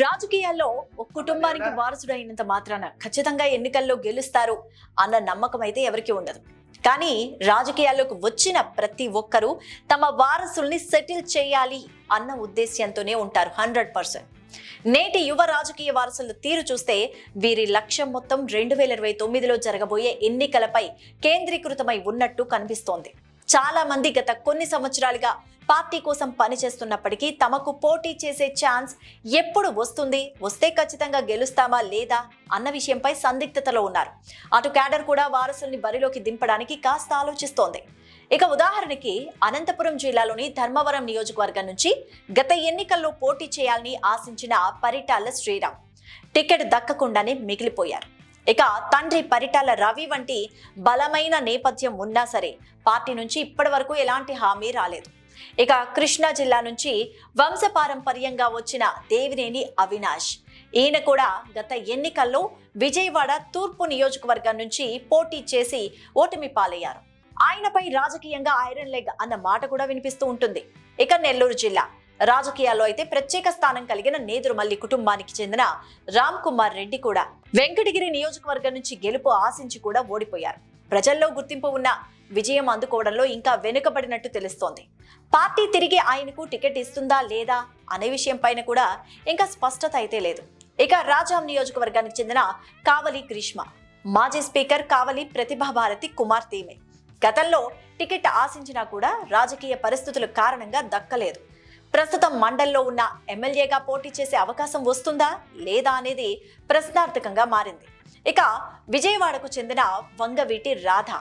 రాజకీయాల్లో ఒక కుటుంబానికి వారసుడైనంత మాత్రాన ఖచ్చితంగా ఎన్నికల్లో గెలుస్తారు అన్న నమ్మకం అయితే ఎవరికి ఉండదు. కానీ రాజకీయాల్లోకి వచ్చిన ప్రతి ఒక్కరూ తమ వారసుల్ని సెటిల్ చేయాలి అన్న ఉద్దేశ్యంతోనే ఉంటారు హండ్రెడ్ పర్సెంట్. నేటి యువ రాజకీయ వారసుల తీరు చూస్తే వీరి లక్ష్యం మొత్తం రెండు వేల ఇరవై తొమ్మిదిలో జరగబోయే ఎన్నికలపై కేంద్రీకృతమై ఉన్నట్టు కనిపిస్తోంది. చాలా మంది గత కొన్ని సంవత్సరాలుగా పార్టీ కోసం పనిచేస్తున్నప్పటికీ తమకు పోటీ చేసే ఛాన్స్ ఎప్పుడు వస్తుంది? వస్తే ఖచ్చితంగా గెలుస్తామా లేదా? అన్న విషయంపై సందిగ్ధతలో ఉన్నారు. అటు క్యాడర్ కూడా వారసుల్ని బరిలోకి దింపడానికి కాస్త ఆలోచిస్తోంది. ఇక ఉదాహరణకి అనంతపురం జిల్లాలోని ధర్మవరం నియోజకవర్గం నుంచి గత ఎన్నికల్లో పోటీ చేయాలని ఆశించిన పరిటాల శ్రీరామ్ టికెట్ దక్కకుండానే మిగిలిపోయారు. ఇక తండ్రి పరిటాల రవి వంటి బలమైన నేపథ్యం ఉన్నా సరే పార్టీ నుంచి ఇప్పటి వరకు ఎలాంటి హామీ రాలేదు. ఇక కృష్ణా జిల్లా నుంచి వంశపారంపర్యంగా వచ్చిన దేవినేని అవినాష్. ఈయన కూడా గత ఎన్నికల్లో విజయవాడ తూర్పు నియోజకవర్గం నుంచి పోటీ చేసి ఓటమి పాలయ్యారు. ఆయనపై రాజకీయంగా ఐరన్ లెగ్ అన్న మాట కూడా వినిపిస్తూ ఉంటుంది. ఇక నెల్లూరు జిల్లా. రాజకీయాల్లో అయితే ప్రత్యేక స్థానం కలిగిన నేదురుమల్లి కుటుంబానికి చెందిన రామ్ కుమార్ రెడ్డి కూడా వెంకటగిరి నియోజకవర్గం నుంచి గెలుపు ఆశించి కూడా ఓడిపోయారు. ప్రజల్లో గుర్తింపు ఉన్న విజయం అందుకోవడంలో ఇంకా వెనుకబడినట్టు తెలుస్తోంది. పార్టీ తిరిగి ఆయనకు టికెట్ ఇస్తుందా లేదా అనే విషయం పైన కూడా ఇంకా స్పష్టత అయితే లేదు. ఇక రాజాం నియోజకవర్గానికి చెందిన కావలి గ్రీష్మ మాజీ స్పీకర్ కావలి ప్రతిభాభారతి కుమార్తె ఈమె గతంలో టికెట్ ఆశించినా కూడా రాజకీయ పరిస్థితుల కారణంగా దక్కలేదు. ప్రస్తుతం మండల్లో ఉన్న ఎమ్మెల్యేగా పోటీ చేసే అవకాశం వస్తుందా లేదా అనేది ప్రశ్నార్థకంగా మారింది. ఇక విజయవాడకు చెందిన వంగవీటి రాధ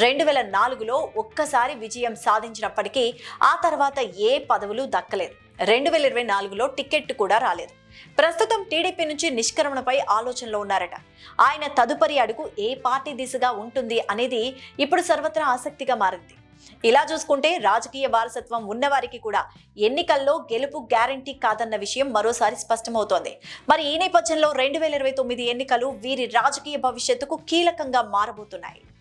రెండు వేల నాలుగులో ఒక్కసారి విజయం సాధించినప్పటికీ ఆ తర్వాత ఏ పదవులు దక్కలేదు. రెండు వేల ఇరవై నాలుగులో టికెట్ కూడా రాలేదు. ప్రస్తుతం టీడీపీ నుంచి నిష్క్రమణపై ఆలోచనలో ఉన్నారట. ఆయన తదుపరి అడుగు ఏ పార్టీ దిశగా ఉంటుంది అనేది ఇప్పుడు సర్వత్రా ఆసక్తిగా మారింది. ఇలా చూసుకుంటే రాజకీయ వారసత్వం ఉన్నవారికి కూడా ఎన్నికల్లో గెలుపు గ్యారంటీ కాదన్న విషయం మరోసారి స్పష్టమవుతోంది. మరి ఈ నేపథ్యంలో రెండు వేల ఇరవై తొమ్మిది ఎన్నికలు వీరి రాజకీయ భవిష్యత్తుకు కీలకంగా మారబోతున్నాయి.